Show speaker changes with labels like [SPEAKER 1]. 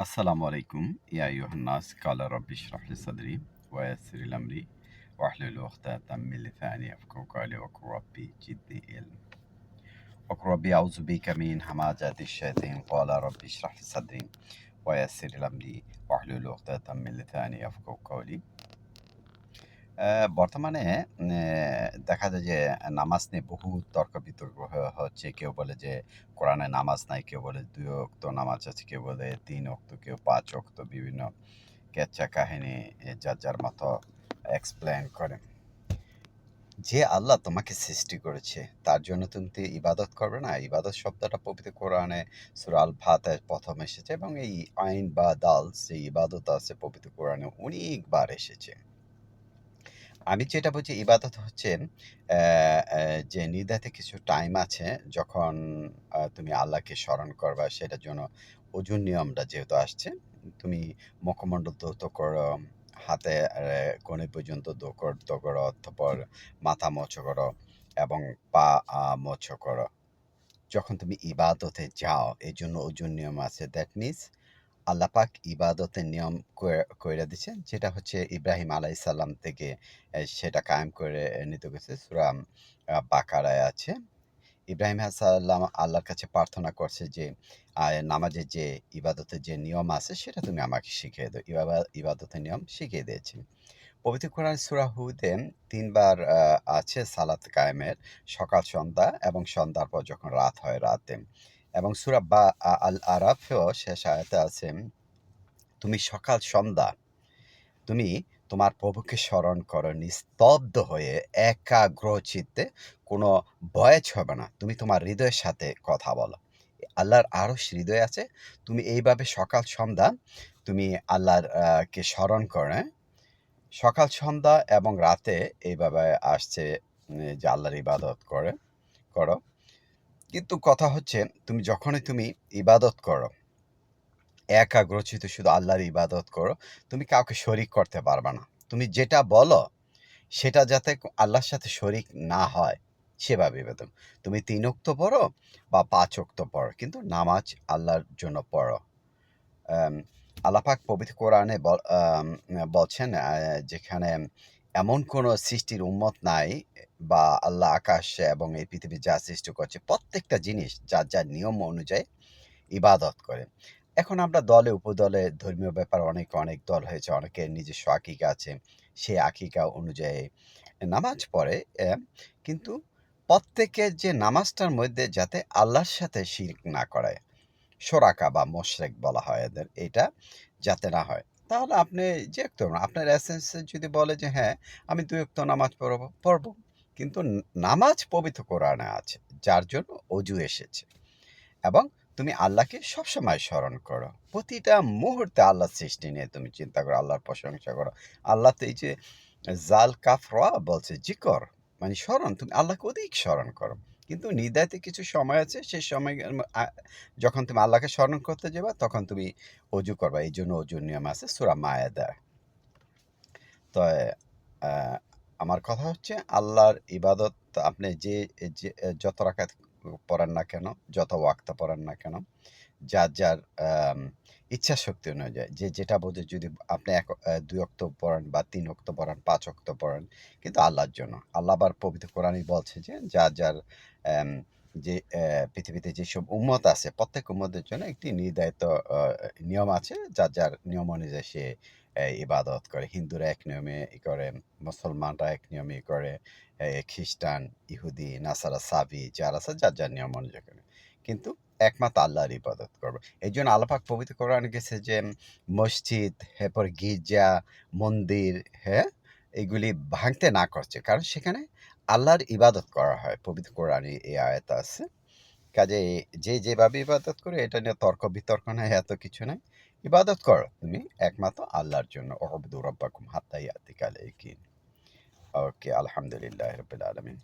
[SPEAKER 1] السلام عليكم. يا أيها الناس قال ربي اشرح لي صدري ويسر لي أمري. وأحلل عقدة من لساني يفقهوا قولي واقل ربي جدني علم. واقل ربي أعوذ بك من همازات الشيطان قال ربي اشرح لي صدري ويسر لي أمري. وأحلل عقدة من لساني يفقهوا قولي. বর্তমানে দেখা যায় যে নামাজ নিয়ে বহু তর্ক বিতর্ক হচ্ছে। কেউ বলে যে কোরআনে নামাজ নাই, কেউ বলে দুই অক্ত নামাজ আছে, কেউ বলে তিন অক্ত কেউ পাঁচ অক্ত বিভিন্ন কেচ্চা কাহিনী যার যার মতো এক্সপ্লেন করে। যে আল্লাহ তোমাকে সৃষ্টি করেছে, তার জন্য তুমি তো ইবাদত করবে না। ইবাদত শব্দটা পবিত্র কোরআনে সুরাল ভাতে প্রথম এসেছে এবং এই আইন বা দাল, যে ইবাদত আছে পবিত্র কোরআনে অনেকবার এসেছে। আমি যেটা বলছি ইবাদত হচ্ছে যে নির্ধারিত কিছু টাইম আছে যখন তুমি আল্লাহকে স্মরণ করবা, সেটার জন্য ওজন নিয়মটা যেহেতু আসছে, তুমি মুখমণ্ডল দৌত করো, হাতে কোণে পর্যন্ত দৌড় করো অতঃপর মাথা মোছ করো এবং পা মোছ করো। যখন তুমি ইবাদতে যাও এই জন্য ওজন নিয়ম আছে দ্যাট মিনস আল্লাহ পাক ইবাদতের নিয়ম করে- দিছেন, যেটা হচ্ছে ইব্রাহিম আলাইসাল্লাম থেকে সেটা কায়েম করে নিতে গেছে। সুরাম বাকারায় আছে। ইব্রাহিম সাল্লাম আল্লাহর কাছে প্রার্থনা করছে যে নামাজের যে ইবাদতের যে নিয়ম আছে, সেটা তুমি আমাকে শিখিয়ে দাও। ইবা- ইবাদতের নিয়ম শিখিয়ে দিয়েছি। পবিত্র কোরআন সুরা হুতে তিনবার আছে সালাত কায়েমের, সকাল, সন্ধ্যা এবং সন্ধ্যার পর যখন রাত হয়, রাতে এবং সুরা বা আল আরাফেও শেষ আয়াতে আছে, তুমি সকাল, সন্ধ্যা, তুমি তোমার প্রভুকে স্মরণ করো, নিস্তব্ধ হয়ে একাগ্র চিত্তে কোনো বয়েজ হবে না। তুমি তোমার হৃদয়ের সাথে কথা বলো। আল্লাহর আরও হৃদয় আছে। তুমি এইভাবে সকাল, সন্ধ্যা, তুমি আল্লাহর কে স্মরণ করে সকাল, সন্ধ্যা এবং রাতে এইভাবে আসছে যে আল্লাহর ইবাদত করে, করো। কিন্তু কথা হচ্ছে, তুমি যখনই তুমি ইবাদত করো একাগ্রচিত শুধু আল্লাহর ইবাদত করো, তুমি কাউকে শরিক করতে পারবে না। তুমি যেটা বলো, সেটা যাতে আল্লাহর সাথে শরিক না হয়, সেভাবে ইবাদত তুমি তিন উক্ত পড়ো বা পাঁচ উক্ত পড়ো, কিন্তু নামাজ আল্লাহর জন্য পড়ো। আল্লাহ পবিত্র কোরআনে বলছেন যেখানে এমন কোনো সৃষ্টির উন্মত নাই বা আল্লাহ আকাশ এবং এই পৃথিবী যা সৃষ্টি করছে, প্রত্যেকটা জিনিস যার যার নিয়ম অনুযায়ী ইবাদত করে। এখন আমরা দলে, উপদলে ধর্মীয় ব্যাপার অনেক অনেক দল হয়েছে, অনেকের নিজস্ব আকিকা আছে সেই আকিকা অনুযায়ী নামাজ পড়ে কিন্তু প্রত্যেকের যে নামাজটার মধ্যে যাতে আল্লাহর সাথে শিরক না করে সোরাকা বা মোশরেক বলা হয় এদের, এটা যাতে না হয়। তাহলে আপনি যে একটু আপনার এসেন্স যদি বলে যে হ্যাঁ আমি দু একটু নামাজ পড়ব পড়ব। কিন্তু নামাজ পবিত্র কোরআনে আছে, যার জন্য অজু এসেছে। এবং তুমি আল্লাহকে সবসময় স্মরণ করো। প্রতিটা মুহূর্তে আল্লাহর সৃষ্টি নিয়ে তুমি চিন্তা করো, আল্লাহর প্রশংসা করো। আল্লাহ তো এই যে জাল কাফ র বলছে জিকর মানে স্মরণ, তুমি আল্লাহকে অধিক স্মরণ করো। কিন্তু নির্ধারিত কিছু সময় আছে, সেই সময় যখন তুমি আল্লাহকে স্মরণ করতে যাবা, তখন তুমি অজু করবা। এই জন্য অজুর নিয়ম আছে সুরা মায়াদা। তো আমার কথা হচ্ছে আল্লাহর ইবাদত আপনি যে যে যত রাখাত পড়েন না কেন, যত ওয়াক্তা পড়েন না কেন যার যার ইচ্ছা শক্তি অনুযায়ী যে যেটা বোঝে যদি আপনি এক দুই অক্ত পড়েন বা তিন অক্ত পড়েন, পাঁচ অক্ত পড়েন, কিন্তু আল্লাহর জন্য। আল্লাহ আবার পবিত্র কোরআনই বলছে যে যার যার যে পৃথিবীতে যেসব উম্মত আছে, প্রত্যেক উম্মতের জন্য একটি নির্ধারিত নিয়ম আছে, যার যার নিয়ম অনুযায়ী সে ইবাদত করে। হিন্দুরা এক নিয়মে ই করে, মুসলমানরা এক নিয়মে ই করে খ্রিস্টান, ইহুদি, নাসারা, সাবি, যারা আছে, যার যার নিয়ম অনুযায়ী করে। কিন্তু একমাত্র আল্লাহর ইবাদত করব। এই জন্য আল্লাপাক পবিত্র কোরআন গেছে যে, মসজিদ, এরপর গির্জা, মন্দির হ্যাঁ এগুলি ভাঙতে না করছে। কারণ সেখানে আল্লাহর ইবাদত করা হয়। পবিত্র কোরআনে এই আয়াত আছে। কাজে যে যেভাবে ইবাদত করে, এটা নিয়ে তর্ক বিতর্ক নাই, এত কিছু নাই। ইবাদত করো তুমি একমাত্র আল্লাহর জন্য। ওহবদুর রব্বাকুম হাত্তা ইয়াতিক আলাইকিন। ওকে, আলহামদুলিল্লাহ রবিল আলমিন।